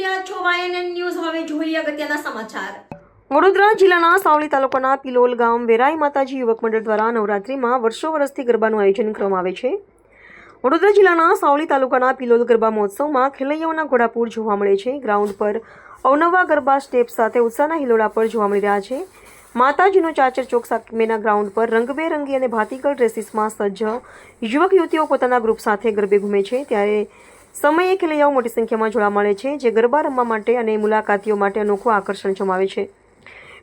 રહ્યા છો YNN news હવે જોઈએ અગત્યના સમાચાર. વડોદરા જિલ્લાના સાવલી તાલુકાના પિલોલ ગામ વેરાઈ માતાજી યુવક મંડળ દ્વારા નવરાત્રિમાં વર્ષો વર્ષથી ગરબાનું આયોજન કરવામાં આવે છે. વડોદરા જિલ્લાના સાવલી તાલુકાના પિલોલ ગરબા મહોત્સવમાં ખેલૈયાઓના ઘોડાપૂર જોવા મળે છે. ગ્રાઉન્ડ પર અવનવા ગરબા સ્ટેપ સાથે ઉત્સાહના હિલોડા પર જોવા મળી રહ્યા છે. માતાજીનો ચાચર ચોક સામેના ગ્રાઉન્ડ પર રંગબેરંગી અને ભાતીગળ ડ્રેસીસમાં સજ્જ યુવક યુવતીઓ પોતાના ગ્રુપ સાથે ગરબે ઘૂમે છે. ત્યારે સમયે ખેલૈયાઓ મોટી સંખ્યામાં જોવા મળે છે, જે ગરબા રમવા માટે અને મુલાકાતીઓ માટે અનોખું આકર્ષણ જમાવે છે.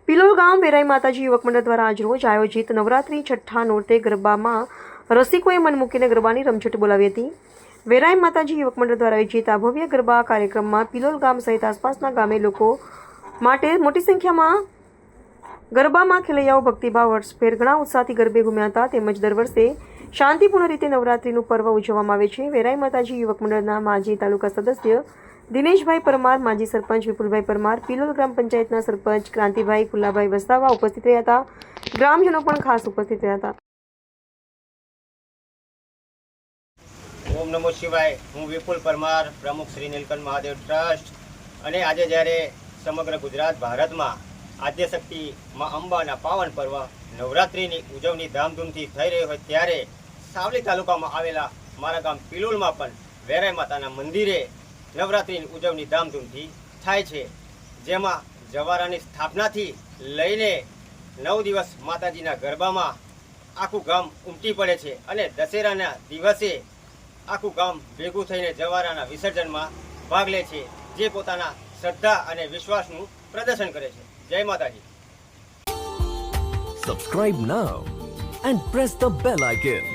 પિલોલ ગામ વેરાઈ માતાજી યુવક મંડળ દ્વારા આજરોજ આયોજિત નવરાત્રી છઠ્ઠા નોરતે ગરબામાં રસિકોએ મન મૂકીને ગરબાની રમઝટ બોલાવી હતી. વેરાઈ માતાજી યુવક મંડળ દ્વારા આયોજિત આ ભવ્ય ગરબા કાર્યક્રમમાં પિલોલ ગામ સહિત આસપાસના ગામે લોકો માટે મોટી સંખ્યામાં ગરબામાં ખેલૈયાઓ ભક્તિભાવ વર્ષભેર ઘણા ઉત્સાહથી ગરબે ઘૂમ્યા હતા. તેમજ દર વર્ષે શાંતિપૂર્ણ રીતે નવરાત્રિનું પર્વ ઉજવવામાં આવે છે. વેરાઈ માતાજી યુવક મંડળના માજી તાલુકા સદસ્ય દિનેશભાઈ પરમાર, માજી સરપંચ વિપુલભાઈ પરમાર, પિલોલ ગ્રામ પંચાયતના સરપંચ ક્રાંતિભાઈ ફુલાભાઈ વસ્તાવા ઉપસ્થિત રહ્યા હતા. ગ્રામજનો પણ ખાસ ઉપસ્થિત રહ્યા હતા. ઓમ નમો શિવાય. હું વિપુલ પરમાર, પ્રમુખ શ્રી નીલકંઠ મહાદેવ ટ્રસ્ટ. અને આજે જ્યારે સમગ્ર ગુજરાત ભારતમાં આદ્યશક્તિ માં અંબાના પાવન પર્વ નવરાત્રિની ઉજવણી ધામધૂમથી થઈ રહી હોય ત્યારે સાવલી તાલુકામાં આવેલા મારા ગામ પિલોલમાં પણ વેરાય માતાના મંદિરે નવરાત્રિની ઉજવણી ધામધૂમથી થાય છે. જેમાં જવારાની સ્થાપનાથી લઈને નવ દિવસ માતાજીના ગરબામાં આખું ગામ ઉમટી પડે છે અને દશેરાના દિવસે આખું ગામ ભેગું થઈને જવારાના વિસર્જનમાં ભાગ લે છે, જે પોતાના શ્રદ્ધા અને વિશ્વાસનું પ્રદર્શન કરે છે. જય માતાજી. Subscribe now and press the bell icon.